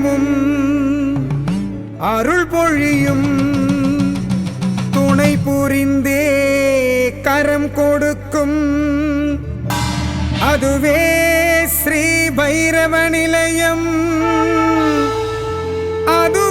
நேரமும் அருள் பொழியும். துணை புரிந்தே கரம் கொடுக்கும். அதுவே ஸ்ரீ பைரவ நிலையம். அது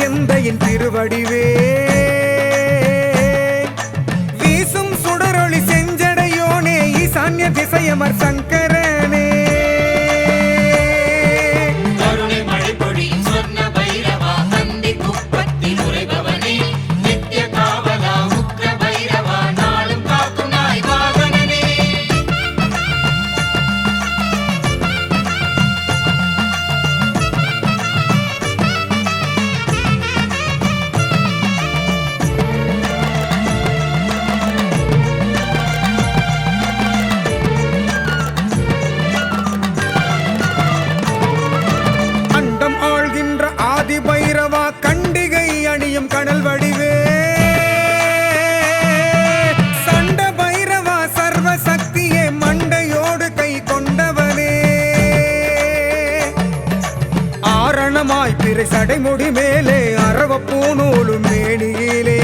எந்தையின் திருவடிவே? பூரணமாய் பிறை சடைமுடி மேலே அறவப்பூ நூலும் மேனியிலே.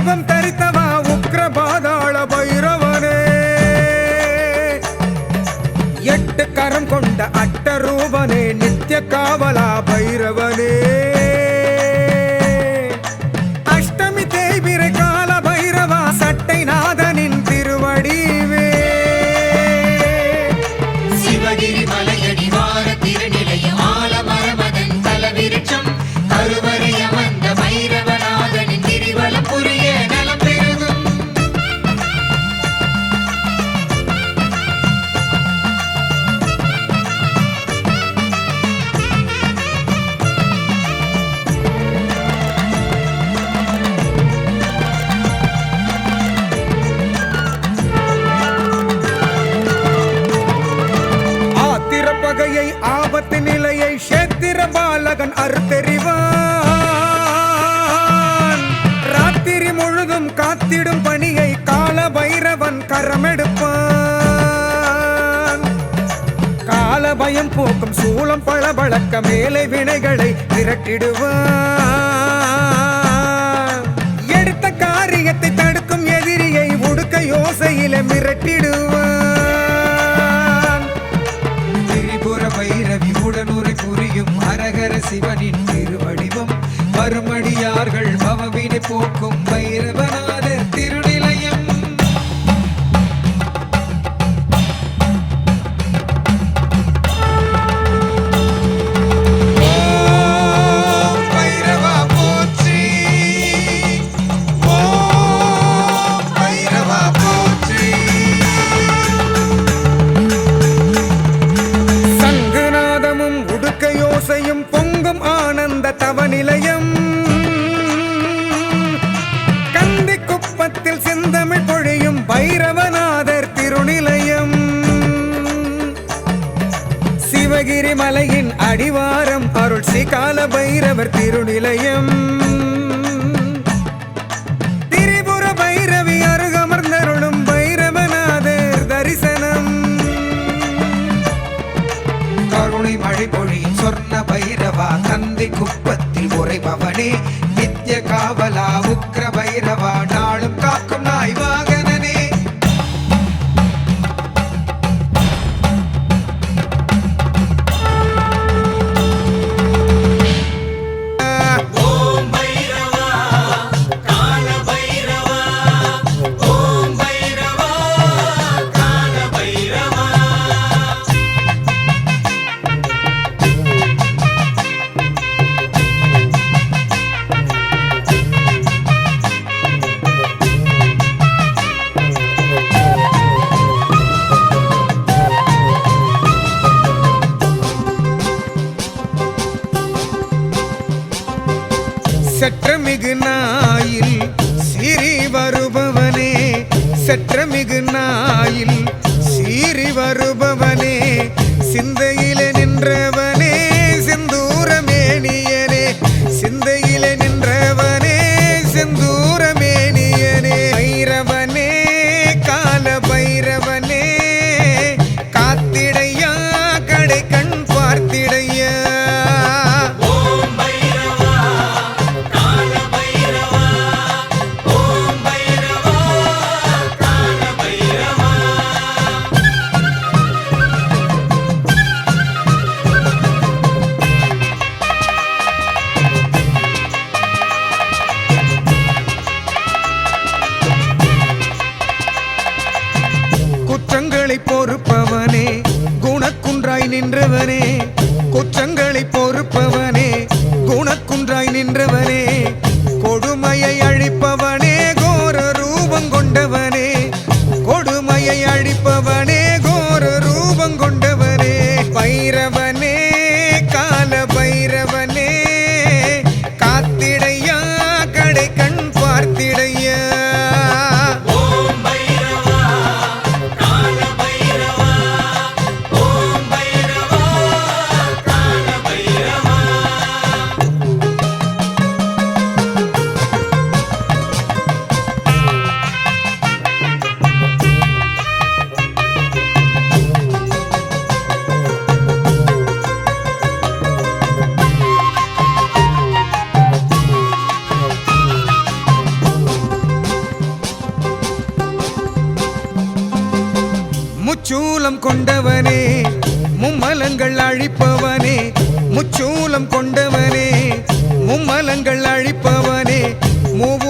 கர்ப்பம் தரித்தவா உக்ர பாதாள பைரவனே? எட்டு கரம் கொண்ட அட்ட நித்திய காவலா பைரவனே? எறிவான் ராத்திரி முழுதும் காத்திடும் பணியை கால பைரவன் கரமெடுப்பான். கால பயம் போக்கும் சூளம் பளபளக்க மேலை வினைகளை விரட்டிடுவான். எடுத்த காரியத்தை தடுக்கும் எதிரியை உடுக்க யோசையில மிரட்டிடுவான். புரியும் அரகர சிவனின் திருவடிவம். மறுமடியார்கள் பவவினை போக்கும் பைரவநாத பைரவா நந்தி குப்பத்தில் உரைபவனே வருபவனே சற்றமிகு நாயில் சீறி வருபவனே சிந்தையில நின்றவன் நின்றவனே கொடுமையை அழிப்பவனே கோர ரூபம் கொண்டவன். அழிப்பவனே முச்சூலம் கொண்டவனே மும்மலங்கள் அழிப்பவனே மூவு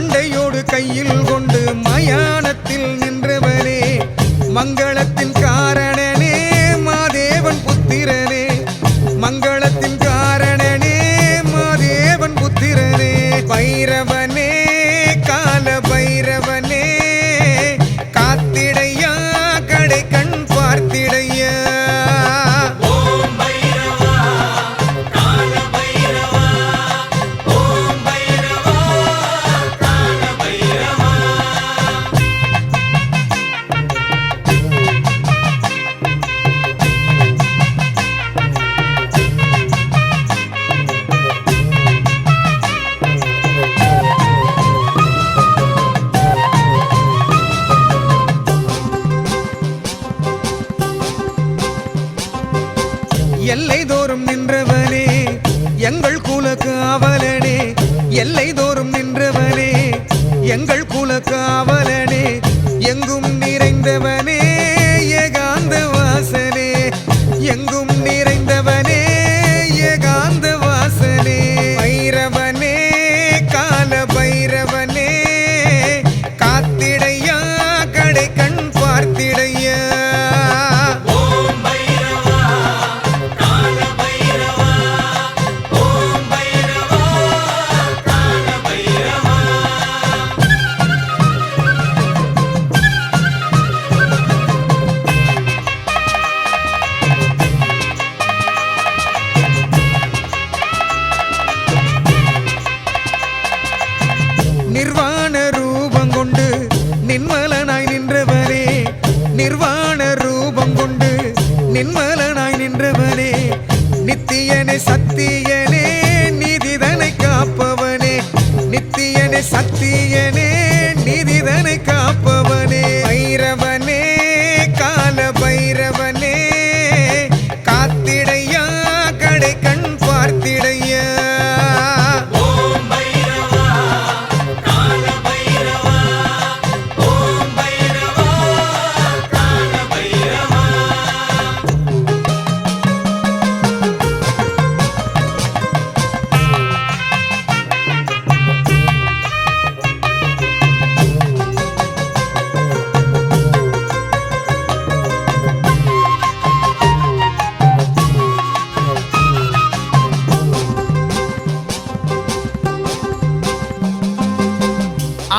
மண்டையோடு கையில் எல்லை தோறும் நின்றவர்.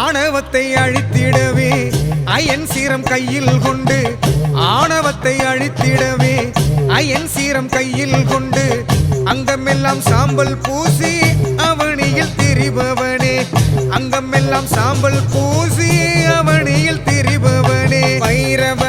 ஆணவத்தை அழித்திடவே அயன் சீரம் கையில் கொண்டு ஆணவத்தை அழித்திடவே அயன் சீரம் கையில் கொண்டு அங்கமெல்லாம் சாம்பல் பூசி அவனியில் திரிபவனே. அங்கமெல்லாம் சாம்பல் பூசி அவனியில் திரிபவனே. பைரவனே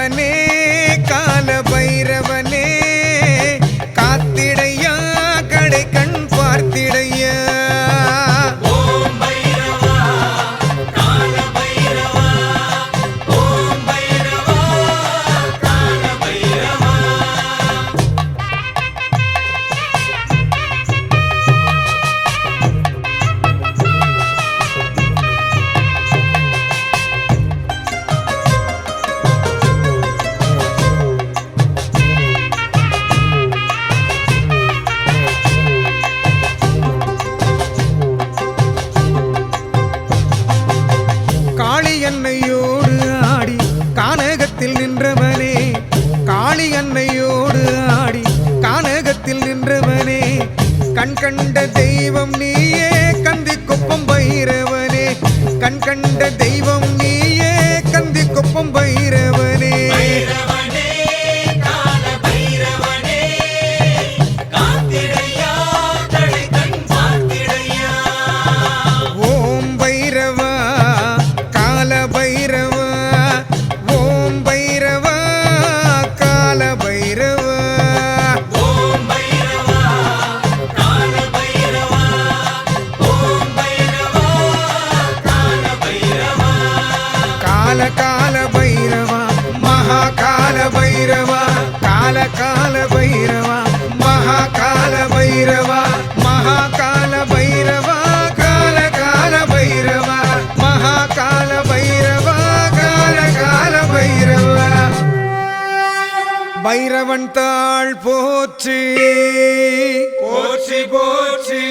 கால பைரவா மகா கால பைரவா மகா கால பைரவா கால கால பைரவா மகா கால பைரவா கால கால பைரவா பைரவன் தாழ் போற்றி போற்றி போற்றி.